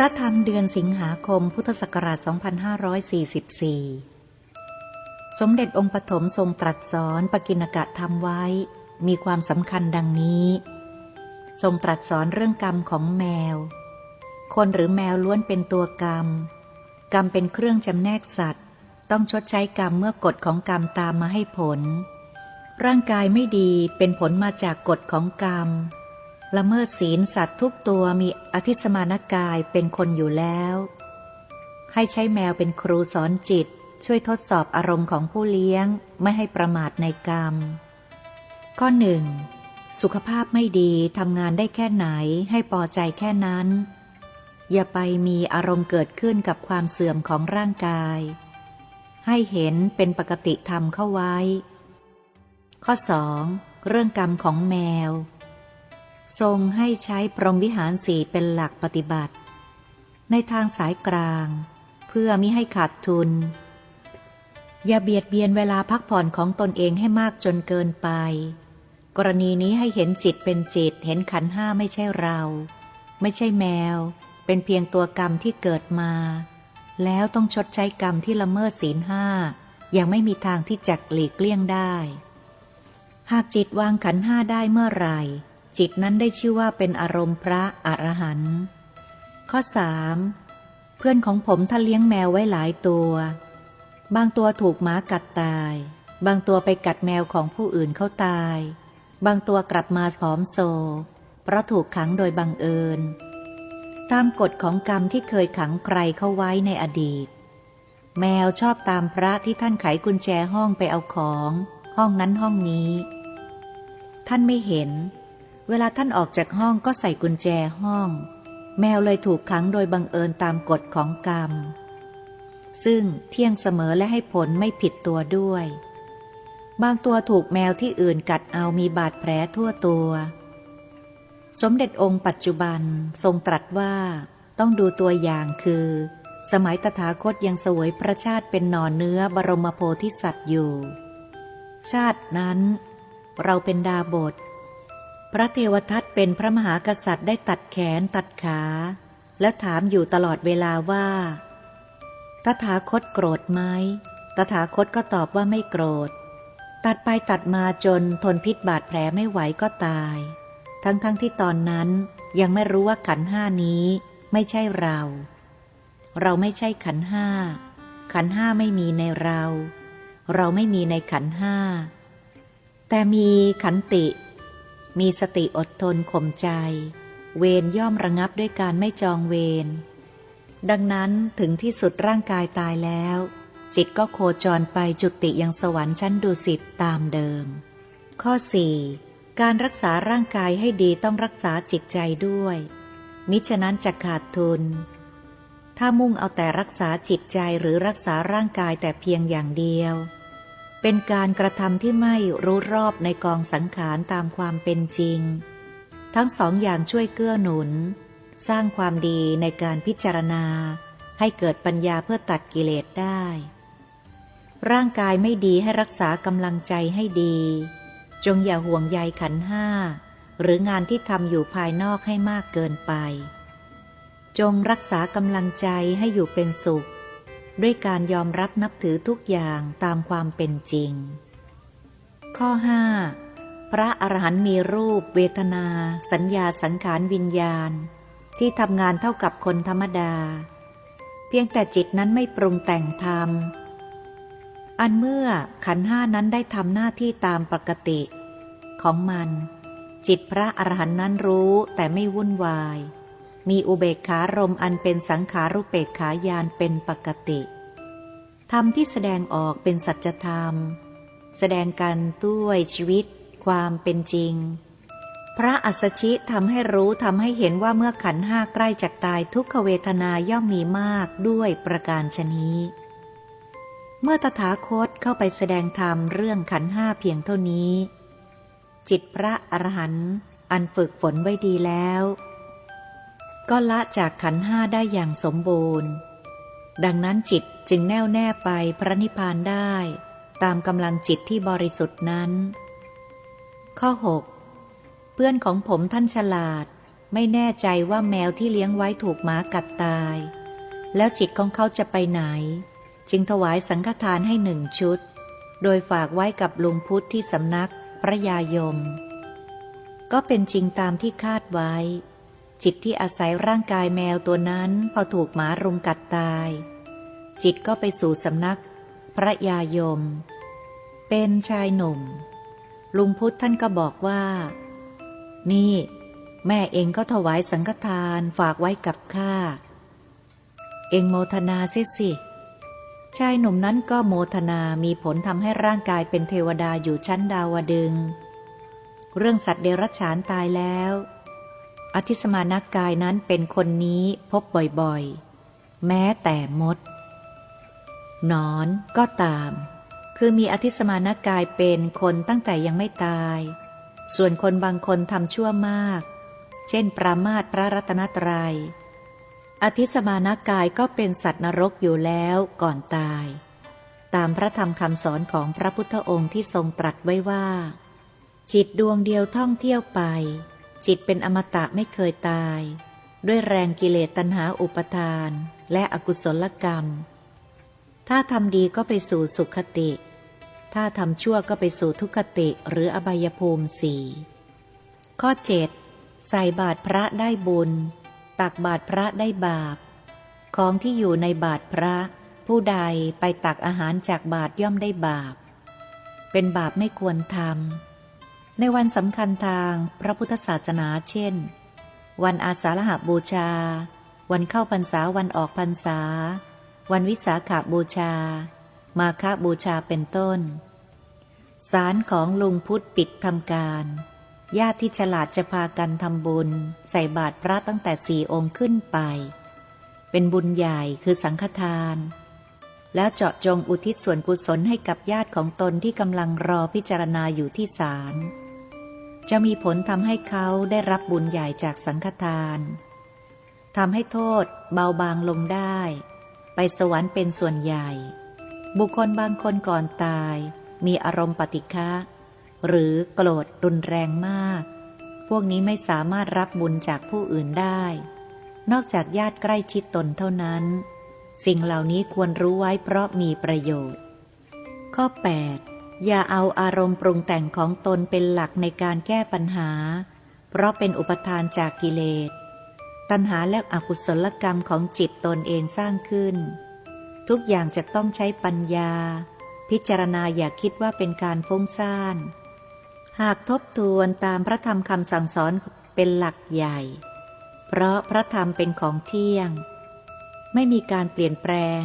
พระธรรมเดือนสิงหาคมพุทธศักราช 2544 สมเด็จองค์ปฐมทรงตรัสสอนปกิณกะธรรมไว้ มีความสำคัญดังนี้ ทรงตรัสสอนเรื่องกรรมของแมว คนหรือแมวล้วนเป็นตัวกรรม กรรมเป็นเครื่องจำแนกสัตว์ ต้องชดใช้กรรมเมื่อกฎของกรรมตามมาให้ผล ร่างกายไม่ดีเป็นผลมาจากกฎของกรรม ละเมิดศีลสัตว์ทุกตัวมีอธิสมานกายเป็นคนอยู่แล้ว ให้ใช้แมวเป็นครูสอนจิต ช่วยทดสอบอารมณ์ของผู้เลี้ยงไม่ให้ประมาทในกรรม ข้อหนึ่งสุขภาพไม่ดีทำงานได้แค่ไหนให้พอใจแค่นั้น อย่าไปมีอารมณ์เกิดขึ้นกับความเสื่อมของร่างกาย ให้เห็นเป็นปกติธรรมเข้าไว้ ข้อสองเรื่องกรรมของแมว ทรงให้ใช้พรหมวิหารสีเป็นหลักปฏิบัติ ในทางสายกลาง เพื่อมิให้ขาดทุน อย่าเบียดเบียนเวลาพักผ่อนของตนเองให้มากจนเกินไป กรณีนี้ให้เห็นจิตเป็นจิต เห็นขันห้าไม่ใช่เรา ไม่ใช่แมว เป็นเพียงตัวกรรมที่เกิดมา แล้วต้องชดใช้กรรมที่ละเมิดศีลห้ายังไม่มีทางที่จะหลีกเลี่ยงได้ หากจิตวางขันห้าได้เมื่อไหร่ จิตนั้นได้ชื่อว่าเป็นอารมณ์พระอรหันต์ข้อสามเพื่อนของผมท่านเลี้ยงแมวไว้หลายตัว บางตัวถูกหมากัดตาย บางตัวไปกัดแมวของผู้อื่นเขาตาย บางตัวกลับมาผอมโซ เพราะถูกขังโดยบังเอิญ ตามกฎของกรรมที่เคยขังใครเข้าไว้ในอดีต แมวชอบตามพระที่ท่านไขกุญแจห้องไปเอาของ ห้องนั้นห้องนี้ ท่านไม่เห็น เวลาท่านออกจากห้องก็ใส่กุญแจห้อง แมวเลยถูกขังโดยบังเอิญตามกฎของกรรม ซึ่งเที่ยงเสมอและให้ผลไม่ผิดตัวด้วย บางตัวถูกแมวที่อื่นกัดเอามีบาดแผลทั่วตัว สมเด็จองค์ปัจจุบันทรงตรัสว่าต้องดูตัวอย่างคือ สมัยตถาคตยังสวยพระชาติเป็นหนอนเนื้อบรมโพธิสัตว์อยู่ ชาตินั้น เราเป็นดาบท พระเทวทัตเป็นพระมหากษัตริย์ได้ตัดแขนตัดขา และถามอยู่ตลอดเวลาว่า ตถาคตโกรธไหม ตถาคตก็ตอบว่าไม่โกรธ ตัดไปตัดมาจนทนพิษบาดแผลไม่ไหวก็ตาย ทั้งๆทที่ตอนนั้นยังไม่รู้ว่าขันห้านี้ไม่ใช่เรา เราไม่ใช่ขันห้า ขันห้าไม่มีในเรา เราไม่มีในขันห้า แต่มีขันติ มีสติอดทนข่มใจ เวรย่อมระงับด้วยการไม่จองเวร ดังนั้นถึงที่สุดร่างกายตายแล้ว จิตก็โคจรไปจุติยังสวรรค์ชั้นดุสิตตามเดิม ข้อ 4. การรักษาร่างกายให้ดีต้องรักษาจิตใจด้วย มิฉะนั้นจะขาดทุน ถ้ามุ่งเอาแต่รักษาจิตใจหรือรักษาร่างกายแต่เพียงอย่างเดียว เป็นการกระทำที่ไม่รู้รอบในกองสังขารตามความเป็นจริง ทั้งสองอย่างช่วยเกื้อหนุน สร้างความดีในการพิจารณา ให้เกิดปัญญาเพื่อตัดกิเลสได้ ร่างกายไม่ดีให้รักษากำลังใจให้ดี จงอย่าห่วงใยขันห้า หรืองานที่ทำอยู่ภายนอกให้มากเกินไป จงรักษากำลังใจให้อยู่เป็นสุข ด้วยการยอมรับนับถือทุกอย่างตามความเป็นจริง ข้อ 5. พระอรหันต์มีรูป เวทนา สัญญาสังขารวิญญาณ ที่ทำงานเท่ากับคนธรรมดา เพียงแต่จิตนั้นไม่ปรุงแต่งทำอันเมื่อขันห้านั้นได้ทำหน้าที่ตามปกติ ของมัน จิตพระอรหันต์นั้นรู้แต่ไม่วุ่นวาย มีอุเบกขารมอันเป็นสังขารุเปกขายานเป็นปกติธรรมที่แสดงออกเป็นสัจธรรม แสดงกันด้วยชีวิต ความเป็นจริง พระอัสชิทำให้รู้ทำให้เห็นว่าเมื่อขันห้าใกล้จากตายทุกขเวทนาย่อมมีมากด้วยประการชนี้ เมื่อตถาคตเข้าไปแสดงธรรมเรื่องขันห้าเพียงเท่านี้ จิตพระอรหันต์อันฝึกฝนไว้ดีแล้ว ก็ละจากขันห้าได้อย่างสมบูรณ์ ดังนั้นจิตจึงแน่วแน่ไปพระนิพพานได้ ตามกำลังจิตที่บริสุทธิ์นั้น ข้อ 6 เพื่อนของผมท่านฉลาด ไม่แน่ใจว่าแมวที่เลี้ยงไว้ถูกหมากัดตาย แล้วจิตของเขาจะไปไหน จึงถวายสังฆทานให้หนึ่งชุด โดยฝากไว้กับลุงพุทธที่สำนักพระยายม ก็เป็นจริงตามที่คาดไว้ จิตที่อาศัยร่างกายแมวตัวนั้นพอถูกหมารุมกัดตาย จิตก็ไปสู่สำนัก พระยายม เป็นชายหนุ่ม ลุงพุทธท่านก็บอกว่า นี่ แม่เองก็ถวายสังฆทานฝากไว้กับข้าเองโมทนาเสียสิชายหนุ่มนั้นก็โมทนามีผลทำให้ร่างกายเป็นเทวดาอยู่ชั้นดาวดึง เรื่องสัตว์เดรัจฉานตายแล้ว อธิสมานักกายนั้นเป็นคนนี้พบบ่อยๆ แม้แต่มด นอนก็ตาม คือมีอธิสมานกายเป็นคนตั้งแต่ยังไม่ตาย ส่วนคนบางคนทำชั่วมาก เช่น ปรามาตพระรัตนตรยัย อธิสมานกายก็เป็นสัตว์นรกอยู่แล้วก่อนตาย ตามพระธรรมคำสอนของพระพุทธองค์ที่ทรงตรัสไว้ว่า จิตดวงเดียวท่องเที่ยวไป จิตเป็นอมตะไม่เคยตาย ด้วยแรงกิเลสตัณหาอุปทาน และอกุศลกรรม ถ้าทำดีก็ไปสู่สุขติ ถ้าทำชั่วก็ไปสู่ทุกขติหรืออบายภูมิสี่ข้อเจ็ดใส่บาตรพระได้บุญ ตักบาตรพระได้บาป ของที่อยู่ในบาตรพระ ผู้ใดไปตักอาหารจากบาตรย่อมได้บาป เป็นบาปไม่ควรทำ ในวันสำคัญทางพระพุทธศาสนาเช่น วันอาสาฬหบูชา วันเข้าพรรษาวันออกพรรษา วันวิสาขาบูชา มาฆบูชาเป็นต้น สารของลุงพุทธปิดทำการญาติที่ฉลาดจะพากันทำบุญ ใส่บาตรพระตั้งแต่สี่องค์ขึ้นไป เป็นบุญใหญ่คือสังฆทาน แล้วเจาะจงอุทิศส่วนกุศลให้กับญาติของตนที่กำลังรอพิจารณาอยู่ที่ศาล จะมีผลทำให้เขาได้รับบุญใหญ่จากสังฆทานทำให้โทษเบาบางลงได้ ไปสวรรค์เป็นส่วนใหญ่ บุคคลบางคนก่อนตาย มีอารมณ์ปฏิฆะหรือโกรธรุนแรงมาก พวกนี้ไม่สามารถรับบุญจากผู้อื่นได้ นอกจากญาติใกล้ชิดตนเท่านั้น สิ่งเหล่านี้ควรรู้ไว้เพราะมีประโยชน์ ข้อ 8 อย่าเอาอารมณ์ปรุงแต่งของตนเป็นหลักในการแก้ปัญหา เพราะเป็นอุปทานจากกิเลส ตัณหาและอกุศลกรรมของจิตตนเองสร้างขึ้น ทุกอย่างจะต้องใช้ปัญญา พิจารณาอย่าคิดว่าเป็นการฟุ้งซ่าน หากทบทวนตามพระธรรมคำสั่งสอนเป็นหลักใหญ่ เพราะพระธรรมเป็นของเที่ยง ไม่มีการเปลี่ยนแปลง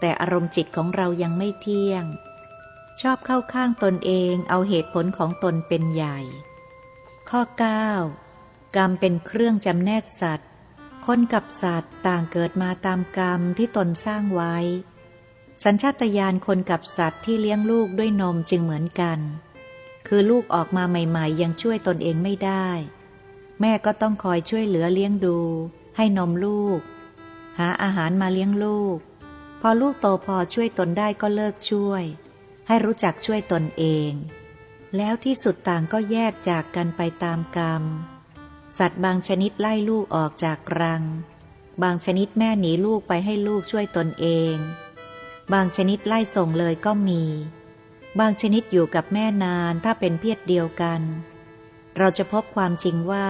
แต่อารมณ์จิตของเรายังไม่เที่ยง ชอบเข้าข้างตนเองเอาเหตุผลของตนเป็นใหญ่ ข้อ 9 กรรมเป็นเครื่องจำแนกสัตว์ คนกับสัตว์ต่างเกิดมาตามกรรมที่ตนสร้างไว้ สัญชาตญาณคนกับสัตว์ที่เลี้ยงลูกด้วยนมจึงเหมือนกัน คือลูกออกมาใหม่ๆ ยังช่วยตนเองไม่ได้ แม่ก็ต้องคอยช่วยเหลือเลี้ยงดู ให้นมลูก หาอาหารมาเลี้ยงลูก พอลูกโตพอช่วยตนได้ก็เลิกช่วย ให้รู้จักช่วยตนเอง แล้วที่สุดต่างก็แยกจากกันไปตามกรรม สัตว์บางชนิดไล่ลูกออกจากรัง บางชนิดแม่หนีลูกไปให้ลูกช่วยตนเอง บางชนิดไล่ส่งเลยก็มี บางชนิดอยู่กับแม่นานถ้าเป็นเพศเดียวกัน เราจะพบความจริงว่า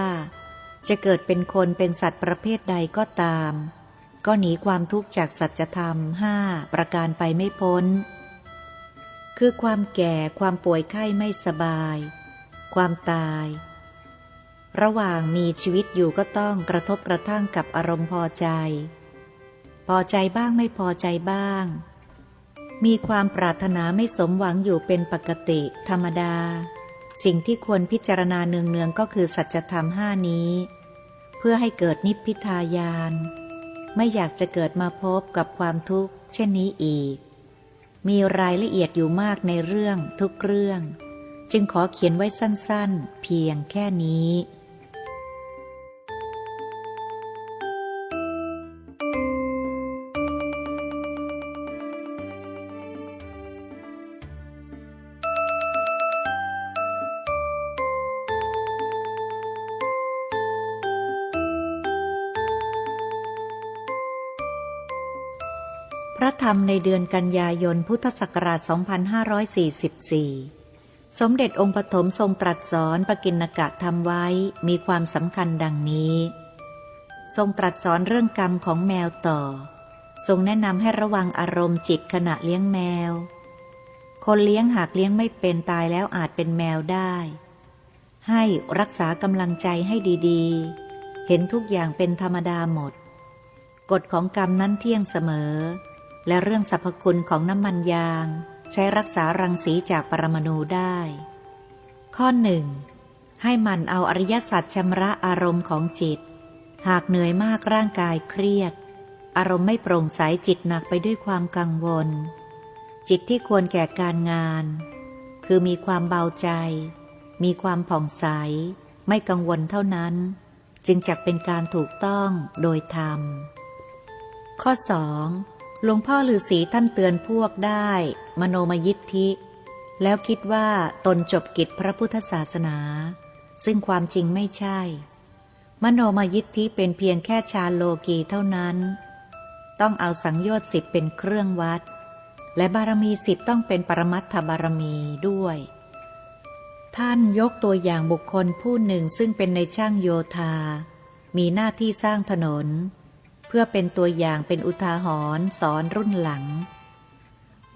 จะเกิดเป็นคนเป็นสัตว์ประเภทใดก็ตาม ก็หนีความทุกข์จากสัจธรรมห้าประการไปไม่พ้น คือความแก่ความป่วยไข้ไม่สบาย ความตาย ระหว่างมีชีวิตอยู่ก็ต้องกระทบกระทั่งกับอารมณ์พอใจ พอใจบ้างไม่พอใจบ้าง มีความปรารถนาไม่สมหวังอยู่เป็นปกติ ธรรมดา สิ่งที่ควรพิจารณาเนืองๆก็คือสัจธรรมห้านี้ เพื่อให้เกิดนิพพิทายาน ไม่อยากจะเกิดมาพบกับความทุกข์ เช่นนี้อีก มีรายละเอียดอยู่มากในเรื่องทุกเรื่อง จึงขอเขียนไว้สั้นๆ เพียงแค่นี้ รมในเดือนกันยายนพุทธศักราช 2544 สมเด็จองค์ปฐมทรงตรัสสอนปกิณกะทำไว้มีความสำคัญดังนี้ ทรงตรัสสอนเรื่องกรรมของแมวต่อ ทรงแนะนำให้ระวังอารมณ์จิตขณะเลี้ยงแมว คนเลี้ยงหากเลี้ยงไม่เป็นตายแล้วอาจเป็นแมวได้ ให้รักษากำลังใจให้ดีๆ เห็นทุกอย่างเป็นธรรมดาหมดกฎของกรรมนั้นเที่ยงเสมอ และเรื่องสรรพคุณของน้ำมันยาง ใช้รักษารังสีจากปรมาณูได้ ข้อหนึ่งให้มันเอาอริยสัจชำระอารมณ์ของจิต หากเหนื่อยมากร่างกายเครียด อารมณ์ไม่โปร่งใสจิตหนักไปด้วยความกังวล จิตที่ควรแก่การงาน คือมีความเบาใจ มีความผ่องใส ไม่กังวลเท่านั้น จึงจักเป็นการถูกต้องโดยธรรม ข้อสอง หลวงพ่อฤาษีท่านเตือนพวกได้ มโนมยิทธิ แล้วคิดว่าตนจบกิจพระพุทธศาสนา ซึ่งความจริงไม่ใช่ มโนมยิทธิเป็นเพียงแค่ชาโลกีเท่านั้น ต้องเอาสังโยชน์สิบเป็นเครื่องวัด และบารมีสิบต้องเป็นปรมัตถบารมีด้วย ท่านยกตัวอย่างบุคคลผู้หนึ่งซึ่งเป็นในช่างโยธา มีหน้าที่สร้างถนน เพื่อเป็นตัวอย่างเป็นอุทาหรณ์สอนรุ่นหลัง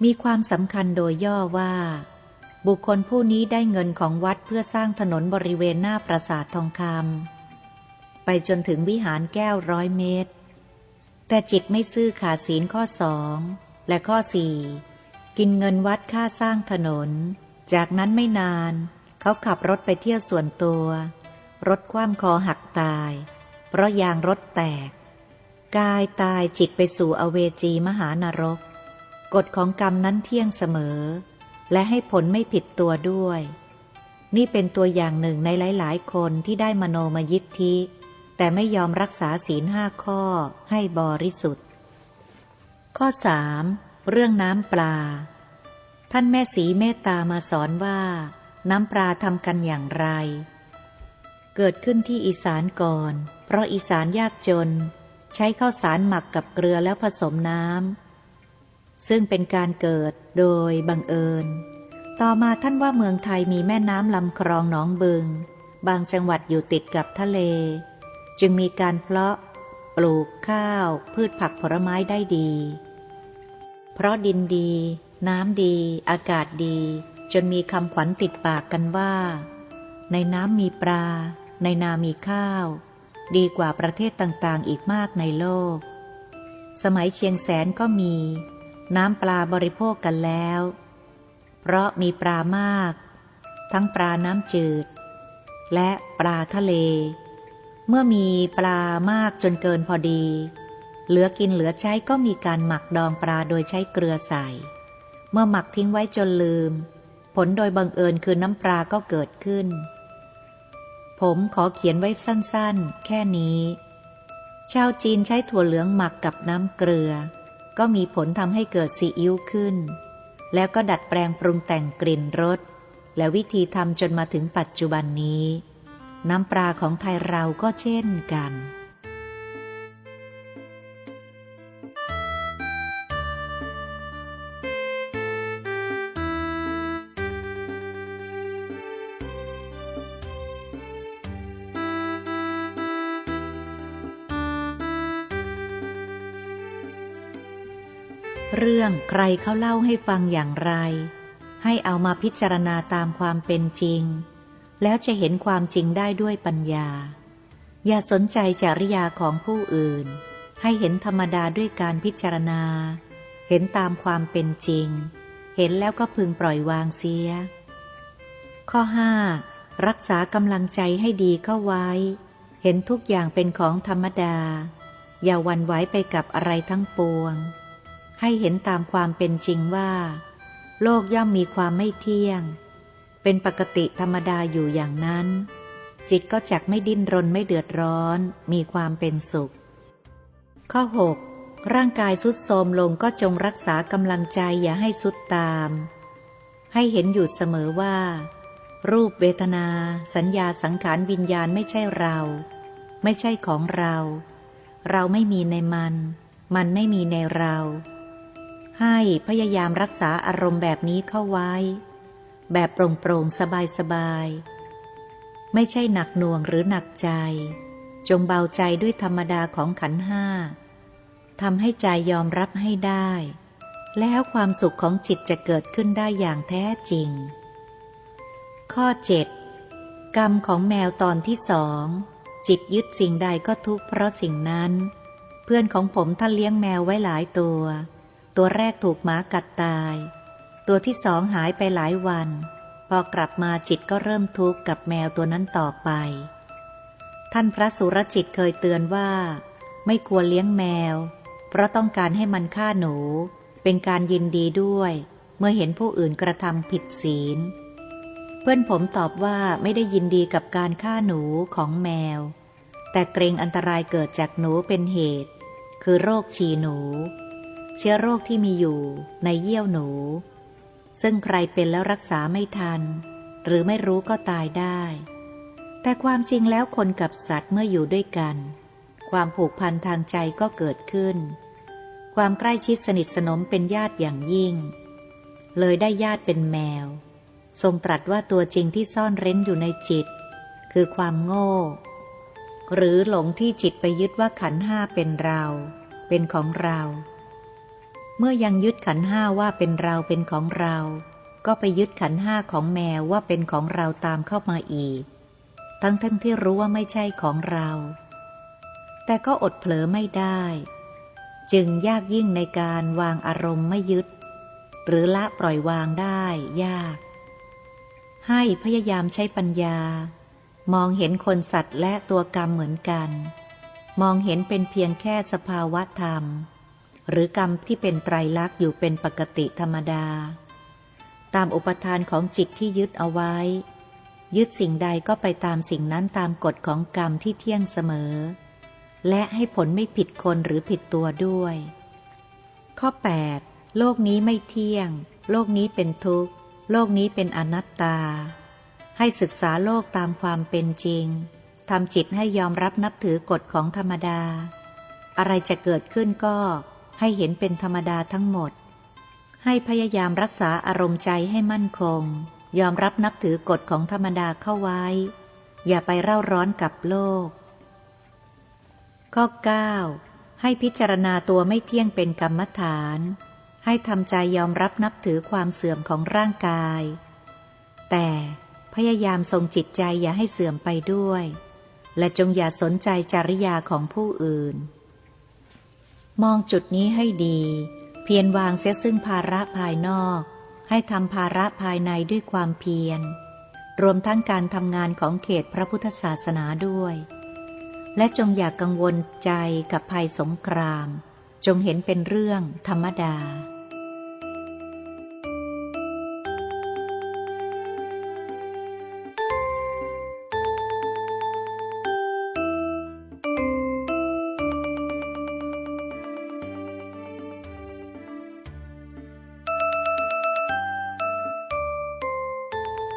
มีความสำคัญโดยย่อว่า บุคคลผู้นี้ได้เงินของวัดเพื่อสร้างถนนบริเวณหน้าปราสาททองคำไปจนถึงวิหารแก้วร้อยเมตร แต่จิตไม่ซื่อขาดศีลข้อสองและข้อสี่กินเงินวัดค่าสร้างถนน จากนั้นไม่นาน เขาขับรถไปเที่ยวส่วนตัว รถคว่ำคอหักตาย เพราะยางรถแตก กายตายจิตไปสู่อเวจีมหานรก กฎของกรรมนั้นเที่ยงเสมอ และให้ผลไม่ผิดตัวด้วย นี่เป็นตัวอย่างหนึ่งในหลายๆ คนที่ได้มโนมยิทธิ แต่ไม่ยอมรักษาศีลห้าข้อให้บริสุทธิ์ ข้อสามเรื่องน้ำปลา ท่านแม่สีเมตตามาสอนว่า น้ำปลาทำกันอย่างไร เกิดขึ้นที่อีสานก่อน เพราะอีสานยากจน ใช้ข้าวสารหมักกับเกลือแล้วผสมน้ำซึ่งเป็นการเกิดโดยบังเอิญ ต่อมาท่านว่าเมืองไทยมีแม่น้ำลำคลองหนองบึง บางจังหวัดอยู่ติดกับทะเล จึงมีการเพาะปลูกข้าว พืชผักผลไม้ได้ดี เพราะดินดี น้ำดี อากาศดี จนมีคำขวัญติดปากกันว่า ในน้ำมีปลา ในนามีข้าว ดีกว่าประเทศต่างๆ อีกมากในโลก สมัยเชียงแสนก็มี น้ำปลาบริโภคกันแล้ว เพราะมีปลามาก ทั้งปลาน้ำจืด และปลาทะเล เมื่อมีปลามากจนเกินพอดี เหลือกินเหลือใช้ก็มีการหมักดองปลาโดยใช้เกลือใส่ เมื่อหมักทิ้งไว้จนลืม ผลโดยบังเอิญคือน้ำปลาก็เกิดขึ้น ผมขอเขียนไว้สั้นๆ แค่นี้ ชาวจีนใช้ถั่วเหลืองหมักกับน้ำเกลือ ก็มีผลทำให้เกิดซีอิ๊วขึ้น แล้วก็ดัดแปลงปรุงแต่งกลิ่นรส และวิธีทำจนมาถึงปัจจุบันนี้ น้ำปลาของไทยเราก็เช่นกัน รื่องใครเขาเล่าให้ฟังอย่างไร ให้เอามาพิจารณาตามความเป็นจริง แล้วจะเห็นความจริงได้ด้วยปัญญา อย่าสนใจจริยาของผู้อื่น ให้เห็นธรรมดาด้วยการพิจารณา เห็นตามความเป็นจริง เห็นแล้วก็พึงปล่อยวางเสีย ข้อ 5. รักษากำลังใจให้ดีเข้าไว้ เห็นทุกอย่างเป็นของธรรมดา อย่าวันไหวไปกับอะไรทั้งปวง ให้เห็นตามความเป็นจริงว่า โลกย่อมมีความไม่เที่ยง เป็นปกติธรรมดาอยู่อย่างนั้น จิตก็จักไม่ดิ้นรนไม่เดือดร้อน มีความเป็นสุข ข้อ 6. ร่างกายสุดโทรมลงก็จงรักษากำลังใจอย่าให้สุดตาม ให้เห็นอยู่เสมอว่า รูปเวทนา สัญญาสังขารวิญญาณไม่ใช่เรา ไม่ใช่ของเรา เราไม่มีในมัน มันไม่มีในเรา ให้พยายามรักษาอารมณ์แบบนี้เข้าไว้ แบบโปร่งๆสบายๆ ไม่ใช่หนักหน่วงหรือหนักใจ จงเบาใจด้วยธรรมดาของขันห้าทำให้ใจยอมรับให้ได้ แล้วความสุขของจิตจะเกิดขึ้นได้อย่างแท้จริง ข้อ 7. กรรมของแมวตอนที่สองจิตยึดสิ่งใดก็ทุกข์เพราะสิ่งนั้น เพื่อนของผมท่านเลี้ยงแมวไว้หลายตัว ตัวแรกถูกหมากัดตาย ตัวที่สองหายไปหลายวัน พอกลับมาจิตก็เริ่มทุกข์กับแมวตัวนั้นต่อไป ท่านพระสุรจิตเคยเตือนว่า ไม่ควรเลี้ยงแมว เพราะต้องการให้มันฆ่าหนู เป็นการยินดีด้วย เมื่อเห็นผู้อื่นกระทำผิดศีล เพื่อนผมตอบว่าไม่ได้ยินดีกับการฆ่าหนูของแมว แต่เกรงอันตรายเกิดจากหนูเป็นเหตุ คือโรคฉี่หนู เชื้อโรคที่มีอยู่ในเยี่ยวหนู ซึ่งใครเป็นแล้วรักษาไม่ทัน หรือไม่รู้ก็ตายได้ แต่ความจริงแล้วคนกับสัตว์เมื่ออยู่ด้วยกัน ความผูกพันทางใจก็เกิดขึ้น ความใกล้ชิดสนิทสนมเป็นญาติอย่างยิ่ง เลยได้ญาติเป็นแมว ทรงตรัสว่าตัวจริงที่ซ่อนเร้นอยู่ในจิต คือความโง่ หรือหลงที่จิตไปยึดว่าขันห้าเป็นเรา เป็นของเรา มื่อยังยึดขันห้าว่าเป็นเราเป็นของเรา ก็ไปยึดขันห้าของแมวว่าเป็นของเราตามเข้ามาอีก ทั้งทั้งที่รู้ว่าไม่ใช่ของเรา แต่ก็อดเผลอไม่ได้ จึงยากยิ่งในการวางอารมณ์ไม่ยึด หรือละปล่อยวางได้ยาก ให้พยายามใช้ปัญญา มองเห็นคนสัตว์และตัวกรรมเหมือนกัน มองเห็นเป็นเพียงแค่สภาวะธรรม หรือกรรมที่เป็นไตรลักษณ์อยู่เป็นปกติธรรมดา ตามอุปทานของจิตที่ยึดเอาไว้ ยึดสิ่งใดก็ไปตามสิ่งนั้นตามกฎของกรรมที่เที่ยงเสมอ และให้ผลไม่ผิดคนหรือผิดตัวด้วย ข้อ 8 โลกนี้ไม่เที่ยง โลกนี้เป็นทุกข์ โลกนี้เป็นอนัตตา ให้ศึกษาโลกตามความเป็นจริงทำจิตให้ยอมรับนับถือกฎของธรรมดา อะไรจะเกิดขึ้นก็ ให้เห็นเป็นธรรมดาทั้งหมด ให้พยายามรักษาอารมณ์ใจให้มั่นคง ยอมรับนับถือกฎของธรรมดาเข้าไว้ อย่าไปเร่าร้อนกับโลก ข้อ 9 ให้พิจารณาตัวไม่เที่ยงเป็นกรรมฐาน ให้ทำใจยอมรับนับถือความเสื่อมของร่างกาย แต่พยายามทรงจิตใจอย่าให้เสื่อมไปด้วย และจงอย่าสนใจจริยาของผู้อื่น มองจุดนี้ให้ดี เพียรวางเสียซึ่งภาระภายนอก ให้ทำภาระภายในด้วยความเพียร รวมทั้งการทำงานของเขตพระพุทธศาสนาด้วย และจงอย่ากกังวลใจกับภัยสงคราม จงเห็นเป็นเรื่องธรรมดา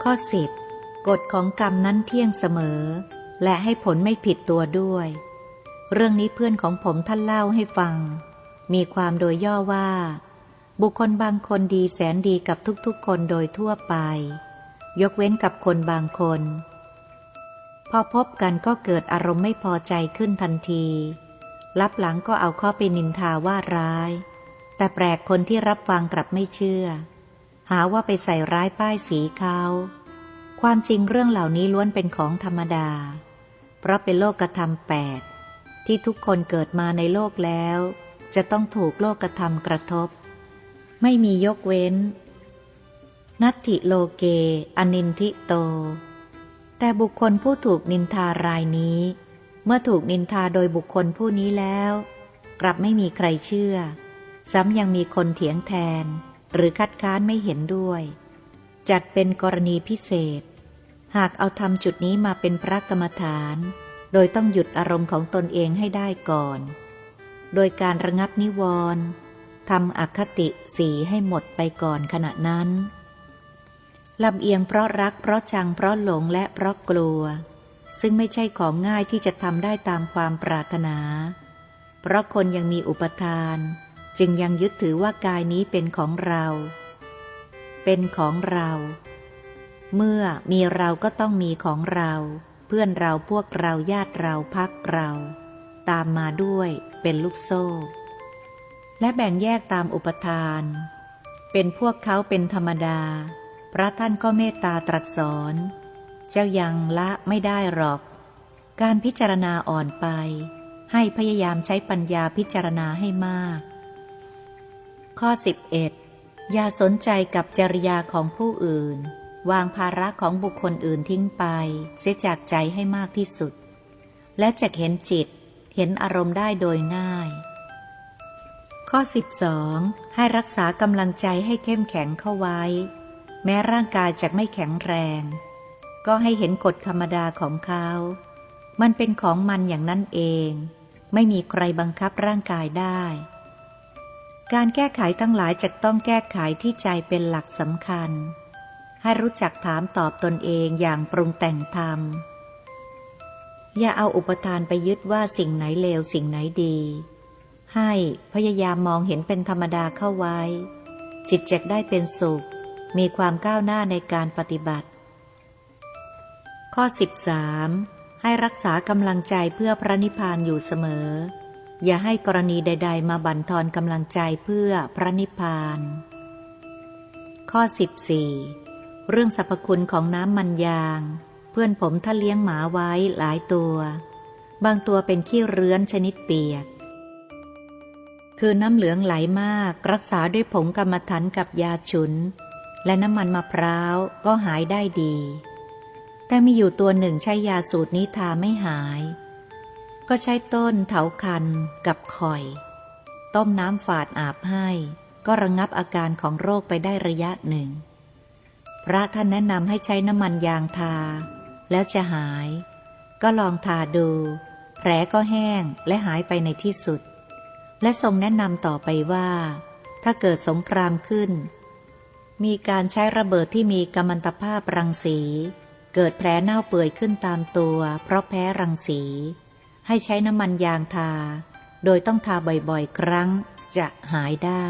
ข้อ10กฎของกรรมนั้นเที่ยงเสมอ และให้ผลไม่ผิดตัวด้วย เรื่องนี้เพื่อนของผมท่านเล่าให้ฟัง มีความโดยย่อว่า บุคคลบางคนดีแสนดีกับทุกๆ คนโดยทั่วไป ยกเว้นกับคนบางคน พอพบกันก็เกิดอารมณ์ไม่พอใจขึ้นทันทีรับหลังก็เอาข้อไปนินทาว่าร้าย แต่แปลกคนที่รับฟังกลับไม่เชื่อ หาว่าไปใส่ร้ายป้ายสีเขาความจริงเรื่องเหล่านี้ล้วนเป็นของธรรมดา เพราะเป็นโลกธรรมแปดที่ทุกคนเกิดมาในโลกแล้ว จะต้องถูกโลกธรรมกระทบ ไม่มียกเว้น นัตถิโลเก อนินทิโต แต่บุคคลผู้ถูกนินทารายนี้ เมื่อถูกนินทาโดยบุคคลผู้นี้แล้ว กลับไม่มีใครเชื่อ ซ้ำยังมีคนเถียงแทน หรือคัดค้านไม่เห็นด้วย จัดเป็นกรณีพิเศษ หากเอาทำจุดนี้มาเป็นพระกรรมฐาน โดยต้องหยุดอารมณ์ของตนเองให้ได้ก่อน โดยการระงับนิวรณ์ทำอคติสีให้หมดไปก่อนขณะนั้นลำเอียงเพราะรักเพราะชังเพราะหลงและเพราะกลัว ซึ่งไม่ใช่ของง่ายที่จะทำได้ตามความปรารถนา เพราะคนยังมีอุปทาน จึงยังยึดถือว่ากายนี้เป็นของเรา เป็นของเรา เมื่อมีเราก็ต้องมีของเรา เพื่อนเราพวกเราญาติเราพักเรา ตามมาด้วยเป็นลูกโซ่ และแบ่งแยกตามอุปทาน เป็นพวกเขาเป็นธรรมดา พระท่านก็เมตตาตรัสสอน เจ้ายังละไม่ได้หรอก การพิจารณาอ่อนไป ให้พยายามใช้ปัญญาพิจารณาให้มาก ข้อ 11 อย่าสนใจกับจริยาของผู้อื่น วางภาระของบุคคลอื่นทิ้งไป เสียจากใจให้มากที่สุด และจะเห็นจิต เห็นอารมณ์ได้โดยง่าย ข้อ 12 ให้รักษากำลังใจให้เข้มแข็งเข้าไว้ แม้ร่างกายจะไม่แข็งแรง ก็ให้เห็นกฎธรรมดาของเขา มันเป็นของมันอย่างนั้นเอง ไม่มีใครบังคับร่างกายได้ การแก้ไขทั้งหลายจะต้องแก้ไขที่ใจเป็นหลักสำคัญ ให้รู้จักถามตอบตนเองอย่างปรุงแต่งธรรม อย่าเอาอุปทานไปยึดว่าสิ่งไหนเลวสิ่งไหนดี ให้พยายามมองเห็นเป็นธรรมดาเข้าไว้ จิตจะได้เป็นสุข มีความก้าวหน้าในการปฏิบัติ ข้อ 13 ให้รักษากำลังใจเพื่อพระนิพพานอยู่เสมอ อย่าให้กรณีใด ๆ มาบั่นทอนกำลังใจเพื่อพระนิพพาน ข้อ 14 เรื่องสรรพคุณของน้ำมันยาง เพื่อนผมท่านเลี้ยงหมาไว้หลายตัว บางตัวเป็นขี้เรื้อนชนิดเปียก คือน้ำเหลืองไหลมากรักษาด้วยผงกรรมฐานกับยาฉุน และน้ำมันมะพร้าวก็หายได้ดี แต่มีอยู่ตัวหนึ่งใช้ยาสูตรนี้ทาไม่หาย ก็ใช้ต้นเถาคันกับข่อย ต้มน้ำฝาดอาบให้ ก็ระงงับอาการของโรคไปได้ระยะหนึ่ง พระท่านแนะนำให้ใช้น้ำมันยางทา แล้วจะหาย ก็ลองทาดู แผลก็แห้งและหายไปในที่สุด และทรงแนะนำต่อไปว่า ถ้าเกิดสงครามขึ้น มีการใช้ระเบิดที่มีกัมมันตภาพรังสี เกิดแผลเน่าเปื่อยขึ้นตามตัว เพราะแพ้รังสี ให้ใช้น้ำมันยางทา โดยต้องทาบ่อยๆ ครั้งจะหายได้